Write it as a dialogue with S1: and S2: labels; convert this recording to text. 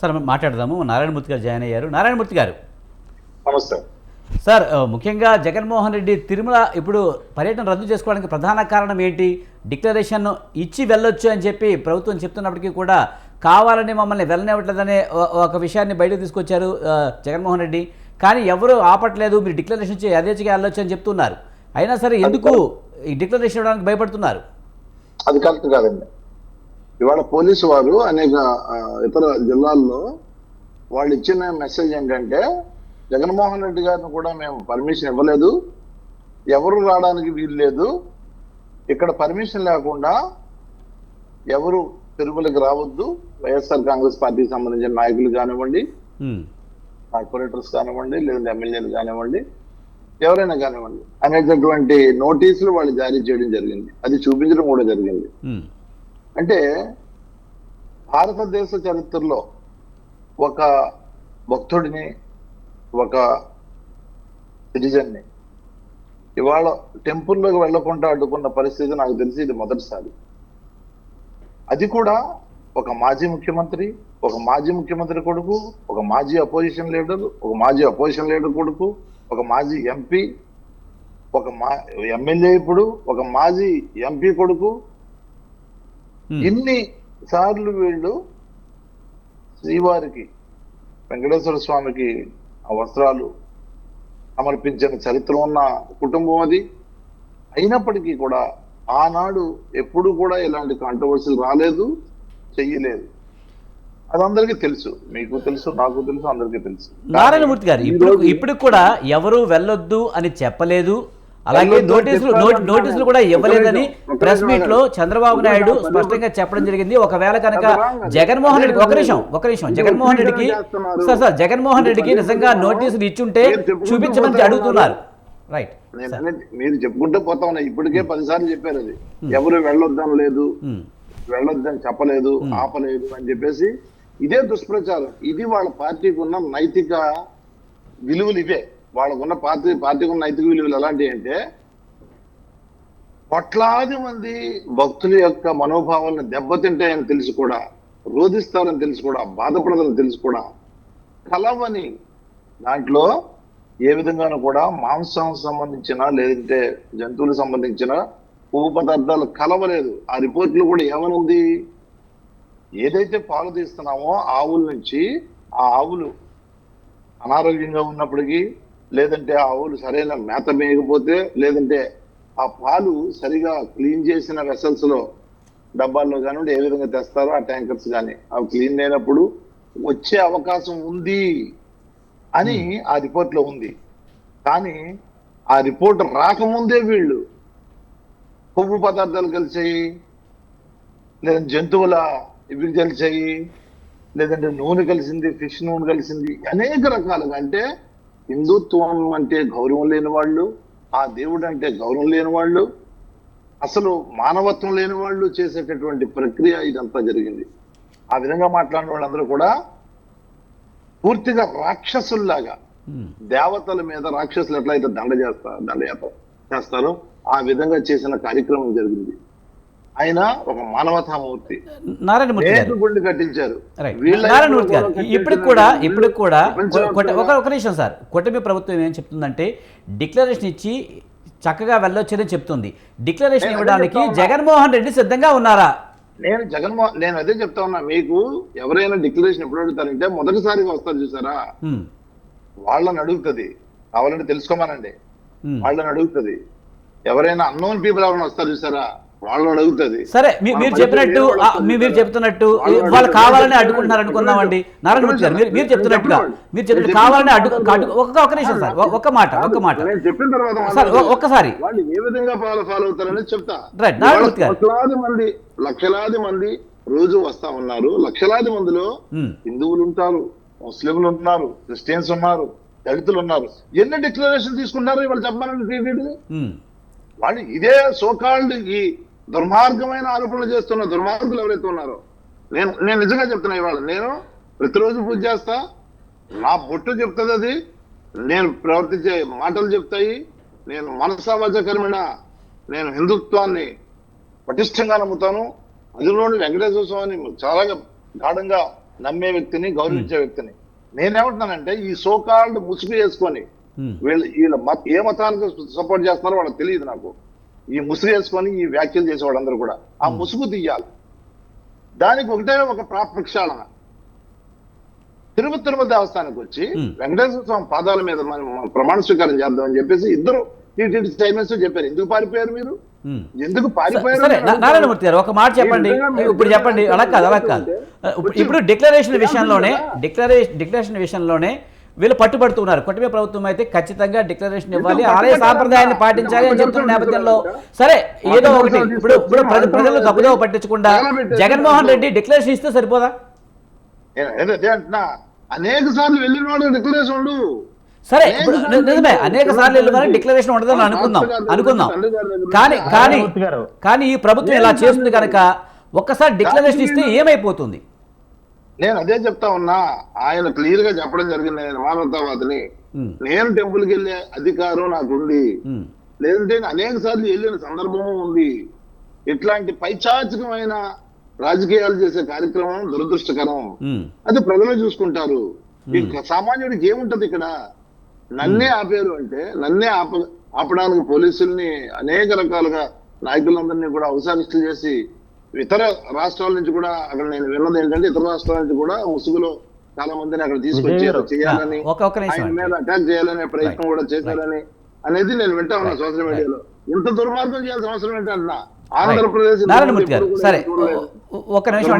S1: Sir మనం మాట్లాడదాము. నారాయణమూర్తి గారు జాయిన్ అయ్యారు. నారాయణమూర్తి గారు.
S2: నమస్తే.
S1: సార్ ముఖ్యంగా జగన్మోహన్ రెడ్డి తిరుమల ఇప్పుడు పర్యటన రద్దు చేసుకోవడానికి ప్రధాన కారణం ఏంటి? డిక్లరేషన్ ఇచ్చి వెళ్ళొచ్చు అని చెప్పి ప్రభుత్వం చెప్తున్నప్పటికీ కూడా కావాలని మమ్మల్ని వెళ్ళనివ్వట్లేదనే ఒక విషయాన్ని బయటకు తీసుకొచ్చారు జగన్మోహన్ రెడ్డి. కానీ ఎవరు ఆపట్లేదు మీరు డిక్లరేషన్ ఇచ్చి యథేచ్ఛగా వెళ్ళొచ్చు అని చెప్తున్నారు. అయినా సరే ఎందుకు ఈ డిక్లరేషన్ ఇవ్వడానికి భయపడుతున్నారు?
S2: అది కరెక్ట్ కాదండి. ఇవాళ పోలీసు వారు అనేక ఇతర జిల్లాల్లో వాళ్ళు ఇచ్చిన మెసేజ్ ఏంటంటే జగన్మోహన్ రెడ్డి గారిని కూడా మేము పర్మిషన్ ఇవ్వలేదు. ఎవరు రావడానికి వీలు లేదు. ఇక్కడ పర్మిషన్ లేకుండా ఎవరు తిరుమలకి రావద్దు. వైఎస్ఆర్ కాంగ్రెస్ పార్టీకి సంబంధించిన నాయకులు కానివ్వండి కార్పొరేటర్స్ కానివ్వండి లేదా ఎమ్మెల్యేలు కానివ్వండి ఎవరైనా కానివ్వండి అనేటటువంటి నోటీసులు వాళ్ళు జారీ చేయడం జరిగింది. అది చూపించడం కూడా జరిగింది. అంటే భారతదేశ చరిత్రలో ఒక భక్తుడిని ఒక సిటిజన్ని ఇవాళ టెంపుల్లోకి వెళ్ళకుండా అడ్డుకున్న పరిస్థితి నాకు తెలిసి ఇది మొదటిసారి. అది కూడా ఒక మాజీ ముఖ్యమంత్రి ఒక మాజీ ముఖ్యమంత్రి కొడుకు ఒక మాజీ అపోజిషన్ లీడర్ ఒక మాజీ అపోజిషన్ లీడర్ కొడుకు ఒక మాజీ ఎంపీ ఒక మా ఎమ్మెల్యే ఇప్పుడు ఒక మాజీ ఎంపీ కొడుకు ఇన్ని సార్లు వీళ్ళు శ్రీవారికి వెంకటేశ్వర స్వామికి ఆ వస్త్రాలు సమర్పించిన చరిత్ర ఉన్న కుటుంబం అది. అయినప్పటికీ కూడా ఆనాడు ఎప్పుడు కూడా ఇలాంటి కాంట్రవర్సీలు రాలేదు చెయ్యలేదు. అది అందరికీ తెలుసు. మీకు తెలుసు నాకు తెలుసు అందరికీ తెలుసు.
S1: నారాయణమూర్తి గారు ఇప్పుడు ఇప్పుడు కూడా ఎవరు వెళ్ళొద్దు అని చెప్పలేదు అలాగే
S2: వెళ్ళొద్దు
S1: నోటీసులు. నోటీసులు కూడా ఇవ్వలేదని ప్రెస్
S2: మీట్లో.
S1: చంద్రబాబు నాయుడు స్పష్టంగా చెప్పడం జరిగింది. ఒకవేళ కనుక. జగన్మోహన్ రెడ్డి ఒక నిమిషం. ఒక నిమిషం. జగన్మోహన్ రెడ్డికి. సార్ సార్ జగన్మోహన్ రెడ్డికి నిజంగా నోటీసులు ఇచ్చుంటే చూపించమని అడుగుతున్నారు. రైట్
S2: మీరు చెప్పుకుంటూ పోతా ఉన్నా ఇప్పటికే పదిసార్లు చెప్పారు అది. ఎవరు వెళ్ళొద్దని లేదు.
S1: ఉమ్,
S2: వెళ్ళొద్దని చెప్పలేదు. ఆపలేదు అని చెప్పేసి ఇదే దుష్ప్రచారం. ఇది వాళ్ళ పార్టీకి ఉన్న నైతిక విలువలు ఇవే. వాళ్ళకున్న పార్టీ పార్టీకి ఉన్న నైతిక విలువలు ఎలాంటివి అంటే కోట్లాది మంది భక్తుల యొక్క మనోభావాలను దెబ్బతింటాయని తెలిసి కూడా రోధిస్తారని తెలిసి కూడా బాధపడదని తెలిసి కూడా కలవని దాంట్లో ఏ విధంగానూ కూడా మాంసం సంబంధించిన లేదంటే జంతువులకు సంబంధించిన కొవ్వు పదార్థాలు కలవలేదు. ఆ రిపోర్ట్లు కూడా ఏమనుంది? ఏదైతే పాలు తీస్తున్నామో ఆవుల నుంచి ఆ ఆవులు అనారోగ్యంగా ఉన్నప్పటికీ లేదంటే ఆ ఆవులు సరైన మేత మేయకపోతే లేదంటే ఆ పాలు సరిగా క్లీన్ చేసిన వెసల్స్లో డబ్బాల్లో కానివ్వండి ఏ విధంగా తెస్తారో ఆ ట్యాంకర్స్ కానీ అవి క్లీన్ అయినప్పుడు వచ్చే అవకాశం ఉంది అని ఆ రిపోర్ట్లో ఉంది. కానీ ఆ రిపోర్ట్ రాకముందే వీళ్ళు కొవ్వు పదార్థాలు కలిసాయి లేదా జంతువుల ఇవి కలిసాయి లేదంటే నూనె కలిసింది ఫిష్ నూనె కలిసింది అనేక రకాలుగా అంటే హిందుత్వం అంటే గౌరవం లేని వాళ్ళు ఆ దేవుడు అంటే గౌరవం లేని వాళ్ళు అసలు మానవత్వం లేని వాళ్ళు చేసేటటువంటి ప్రక్రియ ఇదంతా జరిగింది ఆ విధంగా మాట్లాడిన వాళ్ళందరూ కూడా పూర్తిగా రాక్షసుల్లాగా
S1: ఉమ్.
S2: దేవతల మీద రాక్షసులు ఎట్లయితే దండ చేస్తారు దండయాత్ర చేస్తారో ఆ విధంగా చేసిన కార్యక్రమం జరిగింది ఆయన ఒక మానవతామూర్తి.
S1: నారాయణమూర్తి
S2: కట్టించారు.
S1: నారాయణమూర్తి గారు ఇప్పుడు కూడా ఇప్పుడు కూడా ఒక ఒక నిమిషం సార్. కూటమి ప్రభుత్వం ఏం చెప్తుందంటే డిక్లరేషన్ ఇచ్చి చక్కగా వెళ్ళొచ్చని చెప్తుంది. డిక్లరేషన్ ఇవ్వడానికి. జగన్మోహన్ రెడ్డి సిద్ధంగా ఉన్నారా?
S2: నేను జగన్మోహన్ నేను అదే చెప్తా ఉన్నా. మీకు ఎవరైనా డిక్లరేషన్ ఎప్పుడు అడుగుతారంటే మొదటిసారిగా వస్తారు చూసారా? వాళ్ళని అడుగుతుంది. కావాలంటే తెలుసుకోమనండి. వాళ్ళని అడుగుతుంది. ఎవరైనా అన్నోన్ పీపుల్ ఎవరైనా వస్తారు చూసారా? వాళ్ళని అడుగుతుంది.
S1: సరే మీరు చెప్పినట్టు
S2: వాళ్ళు
S1: మీరు? చెప్తున్నట్టు
S2: వాళ్ళు
S1: వాళ్ళు. కావాలని
S2: నేను
S1: అడ్డుకుంటున్నారు అనుకుందామండి. నారాయణమూర్తి గారు మీరు మీరు
S2: నేను
S1: చెప్తున్నట్టుగా. మీరు చెప్పిన
S2: నేను
S1: కావాలని అడ్డు ఒక ఒక నిమిషం సార్. ఒ- ఒక్క మాట ఒక్క మాట.
S2: నేను చెప్పిన తర్వాత
S1: సార్ ఒక్కసారి.
S2: వాళ్ళు ఏ విధంగా ఫాలో ఫాలో అవుతారనేది చెప్తా.
S1: రైట్, నారాయణమూర్తి గారు.
S2: లక్షలాది మంది లక్షలాది మంది రోజు వస్తా ఉన్నారు. లక్షలాది మందిలో హిందువులు ఉంటారు ముస్లింలు ఉన్నారు క్రిస్టియన్స్ ఉన్నారు దళితులు ఉన్నారు. ఎన్ని డిక్లరేషన్ తీసుకున్నారు టీటీడీ
S1: ఉమ్,
S2: వాళ్ళు ఇదే సోకాల్డ్ ఈ దుర్మార్గమైన ఆరోపణలు చేస్తున్న దుర్మార్గులు ఎవరైతే ఉన్నారో నేను నేను నిజంగా చెప్తున్నా ఇవాళ నేను ప్రతిరోజు పూజ చేస్తా నా బొట్టు చెప్తుంది అది నేను ప్రవర్తించే మాటలు చెప్తాయి నేను మనసావచకరమైన నేను హిందుత్వాన్ని పటిష్టంగా నమ్ముతాను. అందులోని వెంకటేశ్వర స్వామిని చాలా గాఢంగా నమ్మే వ్యక్తిని గౌరవించే వ్యక్తిని. నేనేమంటున్నానంటే ఈ సోకాల్డ్ ముసుగు వేసుకొని
S1: ఉమ్,
S2: వీళ్ళు వీళ్ళ మత ఏ మతానికి సపోర్ట్ చేస్తున్నారో వాళ్ళకి తెలియదు నాకు. ఈ ముసుగు వేసుకొని ఈ వ్యాఖ్యలు చేసే వాళ్ళందరూ కూడా ఆ ముసుగు తీయాలి. దానికి ఒకటే ఒక ప్రా- ప్రక్షాళన తిరుపతి తిరుపతి దేవస్థానానికి వచ్చి. వెంకటేశ్వర స్వామి పాదాల మీద మనం ప్రమాణ స్వీకారం చేద్దామని చెప్పేసి ఇద్దరు టీటీడీ చైర్మన్స్ చెప్పారు. ఎందుకు పారిపోయారు మీరు. ఎందుకు పారిపోయారు
S1: నారాయణమూర్తి గారు ఒక మాట చెప్పండి. ఇప్పుడు చెప్పండి అలా కాదు అలా కాదు. ఇప్పుడు- డిక్లరేషన్ విషయంలోనే. డిక్లరేషన్ డిక్లరేషన్ విషయంలోనే వీళ్ళు పట్టుబడుతున్నారు. కుటుంబ ప్రభుత్వం అయితే ఖచ్చితంగా డిక్లరేషన్ ఇవ్వాలి. ఆలయ? సాంప్రదాయాన్ని పాటించాలి అని చెప్తున్న నేపథ్యంలో సరే ఏదో ఒకటి. ఇప్పుడు ఇప్పుడు ప్రజ- ప్రజలు తప్పుదో పట్టించకుండా జగన్మోహన్ రెడ్డి డిక్లరేషన్ ఇస్తే సరిపోదా?
S2: అనేక సార్లు వెళ్ళిన వాడు డిక్లరేషన్
S1: సరే నిజమే అనేక సార్లు వెళ్ళి డిక్లరేషన్ ఉండదని అనుకుందాం అనుకుందాం. కానీ కానీ. కానీ ఈ ప్రభుత్వం ఇలా చేస్తుంది కనుక ఒక్కసారి డిక్లరేషన్ ఇస్తే ఏమైపోతుంది?
S2: నేను అదే చెప్తా ఉన్నా ఆయన క్లియర్గా చెప్పడం జరిగింది. నేను మానవతావాదిని. నేను టెంపుల్కి వెళ్ళే అధికారం నాకుంది. లేదంటే అనేక సార్లు వెళ్ళిన సందర్భము ఉంది. ఇట్లాంటి పైచాచికమైన రాజకీయాలు చేసే కార్యక్రమం దురదృష్టకరం. అది ప్రజలు చూసుకుంటారు. ఇక సామాన్యుడికి ఏముంటది ఇక్కడ? నన్నే ఆపారు అంటే నన్నే ఆప ఆపడానికి పోలీసుల్ని అనేక రకాలుగా నాయకులందరినీ కూడా అవసరిస్తలు చేసి ఇతర రాష్ట్రాల నుంచి కూడా అక్కడ నేను విన్నది ఏంటంటే ఇతర రాష్ట్రాల నుంచి కూడా ముసుగులో చాలా మందిని అక్కడ తీసుకొచ్చి
S3: విజయ్ గారు.
S2: ఏదో చేయాలని
S1: ఒక-
S2: ఆయన. మీద అటాక్ చేయాలనే ప్రయత్నం కూడా చేశారని అనేది నేను వింటా ఉన్నా సోషల్ మీడియాలో. ఇంత దుర్మార్గం చేయాల్సిన అవసరం ఏంటన్నా ఆంధ్రప్రదేశ్
S1: సరే.
S2: చూడలేదు.
S1: ఒ- ఒక్క నిమిషం